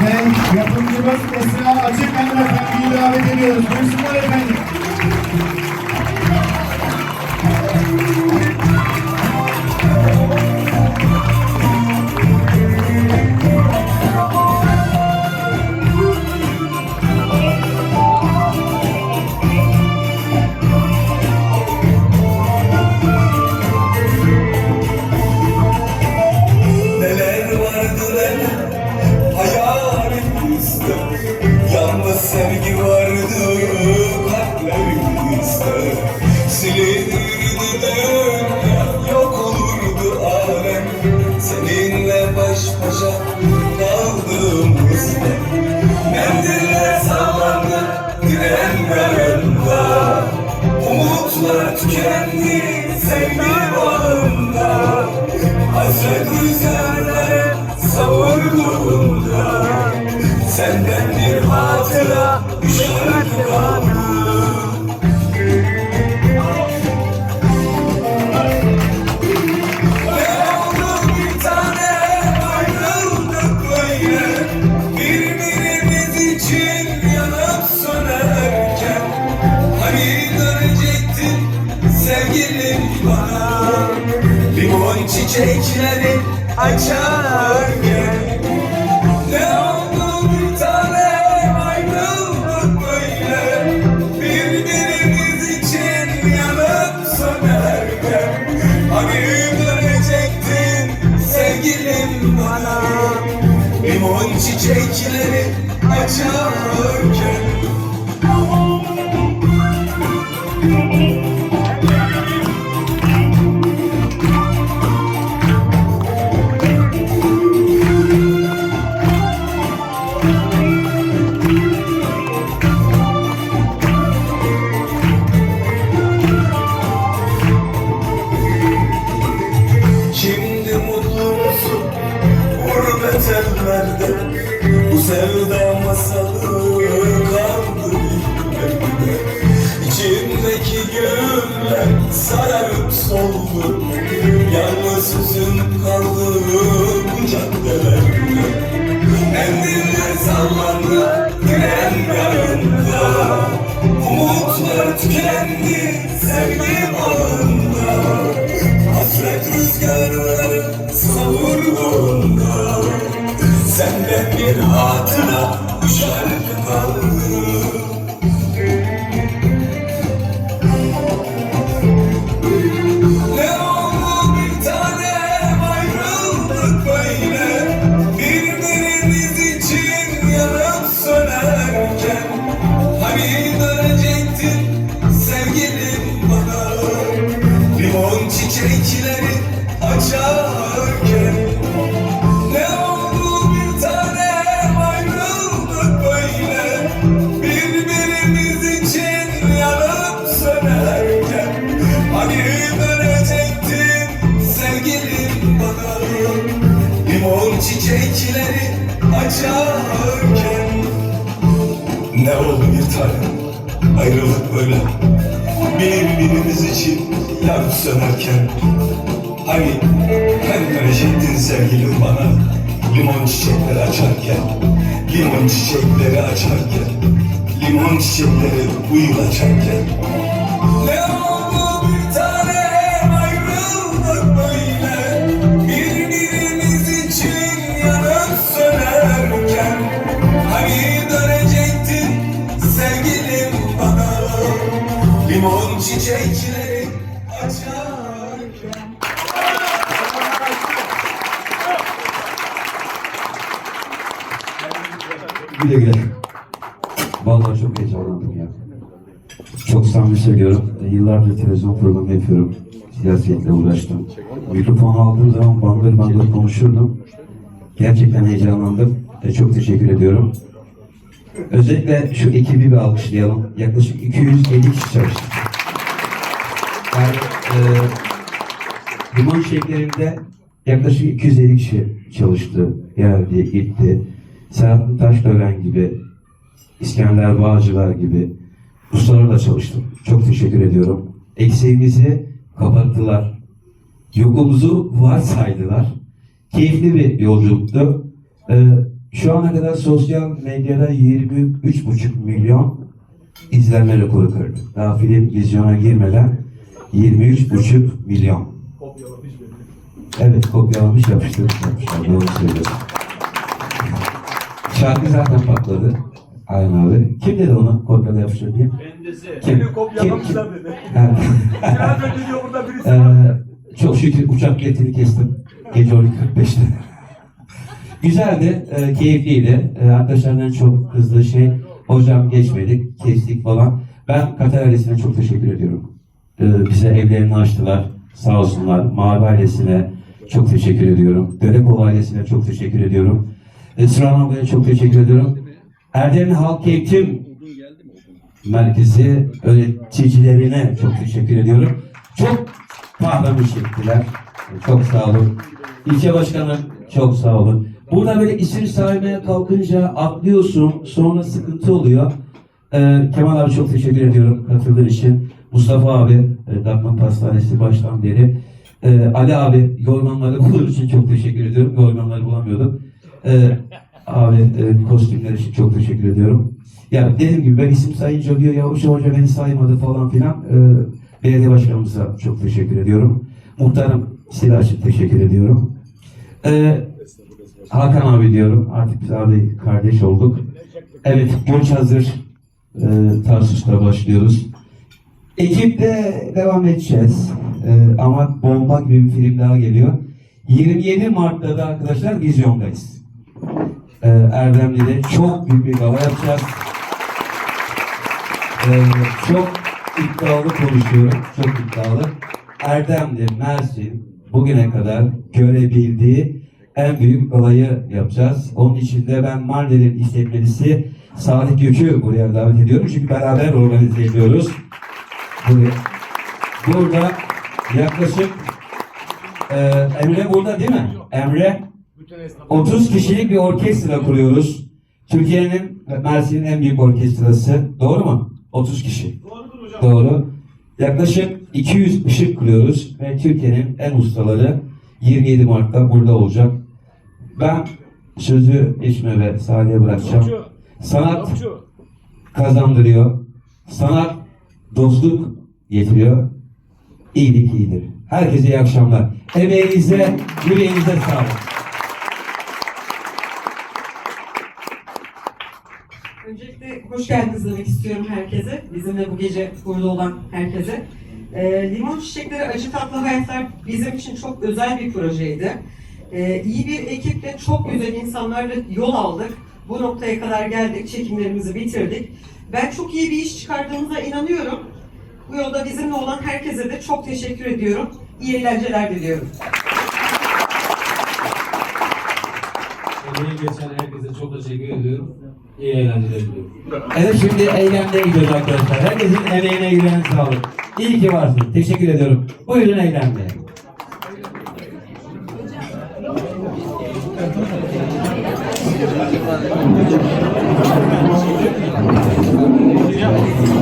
Ve yapımcımız Esra Açık Hanımefendi'yi davet ediyoruz. Buyursunlar efendim. Yalnız sevgi bana Limon çiçekleri açarken Ne oldu bir tane ayrıldık böyle. Birbirimiz için yanıp sönerken Hani dönecektin sevgilim bana. Limon çiçekleri açarken Yalnız hüzün kaldı bu caddelerde. Mendiller sallandı tren yanında. Umutlar tükendi sevgi bağında Hasret rüzgarları savurduğunda. Senden bir hatıra açarken Ne oldu bir tanem? Ayrıldık böyle. Birbirimiz için yanıp sönerken. Hani ben dönecektin sevgilim bana? Limon çiçekleri açarken Limon çiçekleri açarken Limon çiçekleri uyul açarken çiçekleri açarken Güle güle. Vallahi çok heyecanlandım ya. Çok samimi söylüyorum. E, Yıllardır televizyon programı yapıyorum. Siyasetle uğraştım. Mikrofonu aldığım zaman bangır bangır konuşurdum. Gerçekten heyecanlandım. E, çok teşekkür ediyorum. Özellikle şu ekibi bir alkışlayalım. Yaklaşık 250 kişi çalıştı. Yani e, Limon şeklinde yaklaşık 250 kişi çalıştı, geldi, gitti. Serhat Taşdören gibi, İskender Bağcılar gibi ustalarla çalıştım. Çok teşekkür ediyorum. Eksiğimizi kapattılar. Yokumuzu varsaydılar. Keyifli bir yolculuktu. Ee, Şu ana kadar sosyal medyada 23,5 milyon izlenme rekoru kırdı. Daha film vizyona girmeden 23,5 milyon. Evet kopyalamış yapıştırmış yapmışlar. Doğru söylüyorsun. Şarkı zaten patladı. Aynen abi. Kim dedi onu kopyala yapıştır diye? Kendisi. Kim? Kopyalamışlar dedi. Biraz önce diyor burada birisi var. Ee, çok şükür uçak biletini kestim. Gece 12.45'te. Güzeldi, e, keyifliydi. E, arkadaşlardan çok kızdığı şey, hocam geçmedik, kestik falan. Ben Katar ailesine çok teşekkür ediyorum. E, bize evlerini açtılar, sağ olsunlar. Mavi ailesine çok teşekkür ediyorum. Görekova ailesine çok teşekkür ediyorum. E, Sıran ablaya çok teşekkür ediyorum. Erdenin Halk Eğitim Merkezi öğreticilerine çok teşekkür ediyorum. Çok kahramış ettiler. Çok sağ olun. İlçe başkanım çok sağ olun. Burada böyle isim saymaya kalkınca atlıyorsun. Sonra sıkıntı oluyor. Ee, Kemal abi çok teşekkür ediyorum katıldığın için. Mustafa abi, e, Dakman Pastanesi baştan beri. Ee, Ali abi, yorganları bulur için çok teşekkür ediyorum. Yorganları bulamıyordum. Ee, abi e, kostümler için çok teşekkür ediyorum. Ya dediğim gibi ben isim sayınca diyor ya hoca hoca beni saymadı falan filan. Ee, belediye başkanımıza çok teşekkür ediyorum. Muhtarım silah için teşekkür ediyorum. Ee, Hakan abi diyorum. Artık biz abi kardeş olduk. Evet Göç hazır. Ee, Tarsus'ta başlıyoruz. Ekiple devam edeceğiz. Ee, ama bomba gibi bir film daha geliyor. 27 Mart'ta da arkadaşlar vizyondayız. Ee, Erdemli'de çok büyük bir gala yapacağız. Ee, çok iddialı konuşuyorum. Çok iddialı. Erdemli, Mersin bugüne kadar görebildiği en büyük galayı yapacağız. Onun için de ben Mardin'in işletmecisi Salih Gök'ü buraya davet ediyorum. Çünkü beraber organize ediyoruz. Buraya. Burada yaklaşık e, Emre burada değil mi? Emre 30 kişilik bir orkestra kuruyoruz. Türkiye'nin Mersin'in en büyük orkestrası. Doğru mu? 30 kişi. Doğru. Yaklaşık 200 ışık kuruyoruz ve Türkiye'nin en ustaları 27 Mart'ta burada olacak. Ben sözü İsme ve Salih'e bırakacağım. Sanat kazandırıyor. Sanat dostluk getiriyor. İyilik iyidir. Herkese iyi akşamlar. Emeğinize, yüreğinize sağlık. Öncelikle hoş geldiniz demek istiyorum herkese. Bizimle bu gece burada olan herkese. Ee, Limon Çiçekleri Acı Tatlı Hayatlar bizim için çok özel bir projeydi. Ee, iyi bir ekiple çok güzel insanlarla yol aldık. Bu noktaya kadar geldik, çekimlerimizi bitirdik. Ben çok iyi bir iş çıkardığımıza inanıyorum. Bu yolda bizimle olan herkese de çok teşekkür ediyorum. İyi eğlenceler diliyorum. Emeği geçen herkese çok teşekkür ediyorum. İyi eğlenceler diliyorum. Evet şimdi eylemde gidiyoruz arkadaşlar. Herkesin emeğine güvene sağlık. İyi ki varsın. Teşekkür ediyorum. Buyurun eylemde. Thank you.